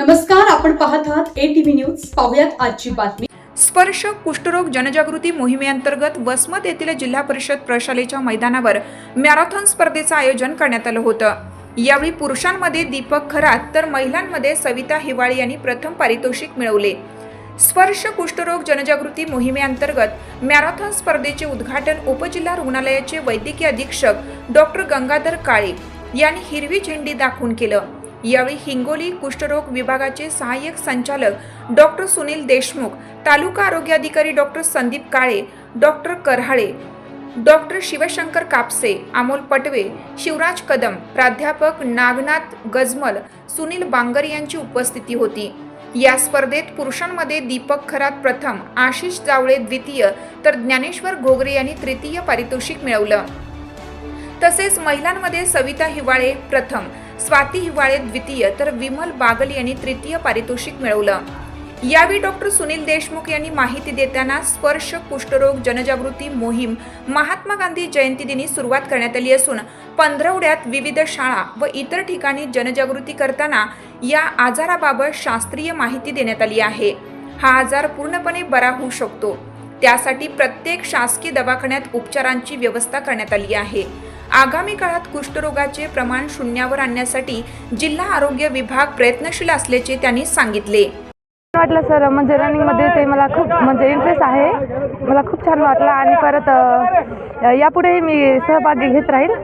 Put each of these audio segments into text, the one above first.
नमस्कार आपण पाहत आहात ए टीव्ही न्यूज पाहुयात आजची बातमी. स्पर्श कुष्ठरोग जनजागृती मोहिमेअंतर्गत वसमत येथील जिल्हा परिषद प्रशालेच्या मैदानावर मॅरेथॉन स्पर्धेचं आयोजन करण्यात आलं होतं. यावेळी पुरुषांमध्ये दीपक खरात तर महिलांमध्ये सविता हिवाळे यांनी प्रथम पारितोषिक मिळवले. स्पर्श कुष्ठरोग जनजागृती मोहिमेअंतर्गत मॅरेथॉन स्पर्धेचे उद्घाटन उपजिल्हा रुग्णालयाचे वैद्यकीय अधीक्षक डॉक्टर गंगाधर काळे यांनी हिरवी झेंडी दाखवून केलं. यावेळी हिंगोली कुष्ठरोग विभागाचे सहाय्यक संचालक डॉक्टर सुनील देशमुख तालुका आरोग्य अधिकारी doctor Sandeep Kale doctor Karhale doctor Shivshankar Kapse Amol Patwe Shivraj Kadam प्राध्यापक नागनाथ गजमल सुनील बांगर यांची उपस्थिती होती. या स्पर्धेत पुरुषांमध्ये दीपक खरात प्रथम आशिष जावळे द्वितीय तर ज्ञानेश्वर घोगरे यांनी तृतीय पारितोषिक मिळवलं. तसेच महिलांमध्ये सविता हिवाळे प्रथम स्वाती हिवाळे द्वितीय तर विमल बागल यांनी तृतीय पारितोषिक मिळवलं. यावेळी डॉक्टर सुनील देशमुख यांनी माहिती देताना स्पर्श कुष्ठरोग जनजागृती मोहीम महात्मा गांधी जयंती दिनी सुरुवात करण्यात आली असून पंधरवड्यात विविध शाळा व इतर ठिकाणी जनजागृती करताना या आजाराबाबत शास्त्रीय माहिती देण्यात आली आहे. हा आजार पूर्णपणे बरा होऊ शकतो. त्यासाठी प्रत्येक शासकीय दवाखान्यात उपचारांची व्यवस्था करण्यात आली आहे. आगामी काळात कुष्ठरोगाचे प्रमाण शून्यावर आणण्यासाठी जिल्हा आरोग्य विभाग प्रयत्नशील असल्याचे त्यांनी सांगितले. वाटलं सर. म्हणजे रनिंगमध्ये ते मला खूप म्हणजे इंटरेस्ट आहे. मला खूप छान वाटलं आणि परत यापुढे मी सहभागी घेत राहील.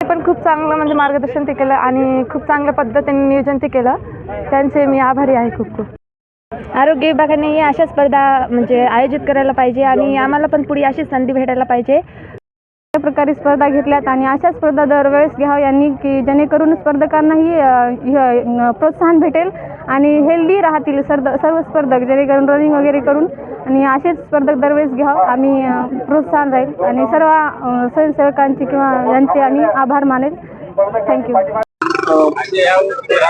पण खूप चांगलं म्हणजे मार्गदर्शन ते केलं आणि खूप चांगल्या पद्धतीने नियोजन ते केलं. त्यांचे मी आभारी आहे खूप खूप. आरोग्य विभागानेही अशा स्पर्धा म्हणजे आयोजित करायला पाहिजे आणि आम्हाला पण पुढे अशी संधी भेटायला पाहिजे. अशा प्रकारे स्पर्धा घेतल्यात आणि अशा स्पर्धा दरवेळेस घ्यावं यांनी की जेणेकरून स्पर्धकांनाही प्रोत्साहन भेटेल आणि हेल्दी राहतील सर्द सर्व स्पर्धक जेणेकरून रनिंग वगैरे करून आणि असेच स्पर्धक दरवेळेस घ्यावं. आम्ही प्रोत्साहन राहील आणि सर्व स्वयंसेवकांचे किंवा यांचे आम्ही आभार मानेल. थँक्यू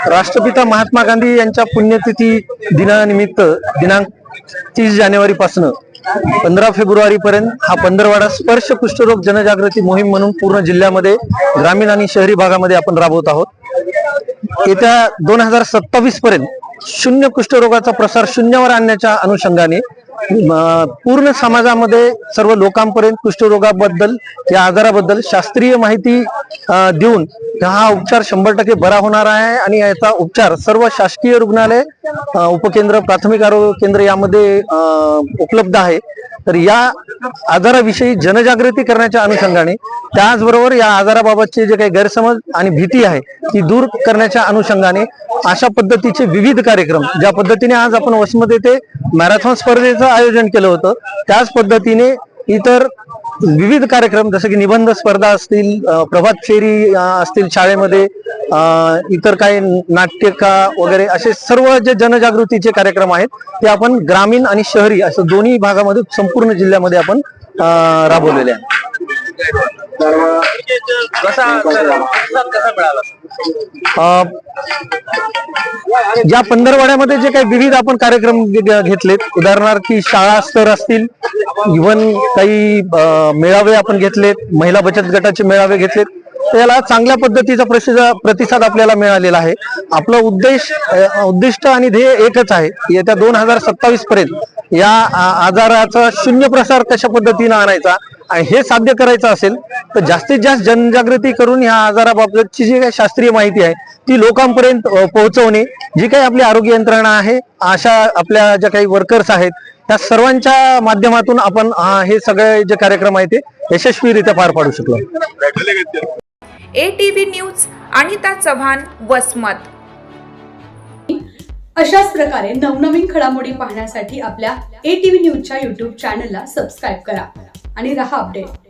राष्ट्रपिता महात्मा गांधी यांच्या पुण्यतिथी दिनानिमित्त दिनांक तीस जानेवारी पासून पंधरा फेब्रुवारी पर्यंत हा पंधरवाडा स्पर्श कुष्ठरोग जनजागृती मोहीम म्हणून पूर्ण जिल्ह्यामध्ये ग्रामीण आणि शहरी भागामध्ये आपण राबवत आहोत. येत्या दोन हजार सत्तावीस पर्यंत शून्य कुष्ठरोगाचा प्रसार शून्यावर आणण्याच्या अनुषंगाने पूर्ण समाजामध्ये सर्व लोकांपर्यंत कुष्ठरोगाबद्दल या आजाराबद्दल शास्त्रीय माहिती देऊन हा उपचार शंभर टक्के बरा होणार आहे आणि याचा उपचार सर्व शासकीय रुग्णालय उपकेंद्र प्राथमिक आरोग्य केंद्र यामध्ये उपलब्ध आहे. तर या आजाराविषयी जनजागृती करण्याच्या अनुषंगाने त्याचबरोबर या आजाराबाबतचे जे काही गैरसमज आणि भीती आहे ती दूर करण्याच्या अनुषंगाने अशा पद्धतीचे विविध कार्यक्रम ज्या पद्धतीने आज आपण वसमत येथे मॅरेथॉन स्पर्धेचं आयोजन केलं होतं त्याच पद्धतीने इतर विविध कार्यक्रम जसं की निबंध स्पर्धा असतील प्रभात फेरी असतील शाळेमध्ये इतर काही नाट्यका वगैरे असे सर्व जे जनजागृतीचे कार्यक्रम आहेत ते आपण ग्रामीण आणि शहरी असं दोन्ही भागामध्ये संपूर्ण जिल्ह्यामध्ये आपण राबवलेले आहे. अ, या पंधरवाड्यामध्ये जे काही विविध आपण कार्यक्रम घे- घेतलेत उदाहरणार्थ की शाळा स्तर असतील इव्हन काही अ, मेळावे आपण घेतलेत महिला बचत गटाचे मेळावे घेतलेत त्याला चांगल्या पद्धतीचा प्रसिद्ध प्रतिसाद आपल्याला मिळालेला आहे. आपला उद्देश अ, उद्दिष्ट आणि ध्येय एकच आहे. येत्या दोन हजार सत्तावीस पर्यंत या आ- आजाराचा शून्य प्रसार कशा पद्धतीने आणायचा हे साध्य करायचं असेल तर जास्तीत जास्त जनजागृती करून ह्या आजाराबाबतची जी काही शास्त्रीय माहिती आहे ती लोकांपर्यंत पोहोचवणे जी काही आपली आरोग्य यंत्रणा आहे अशा आपल्या ज्या काही वर्कर्स आहेत त्या सर्वांच्या माध्यमातून आपण हे सगळे जे कार्यक्रम आहेत ते यशस्वीरित्या पार पाडू शकलो. A T V news Anita Chavan Vasmat. अशाच प्रकारे नवनवीन घडामोडी पाहण्यासाठी आपल्या ए टीव्ही न्यूजच्या युट्यूब चॅनलला सबस्क्राईब करा. आणि रहा अपडेट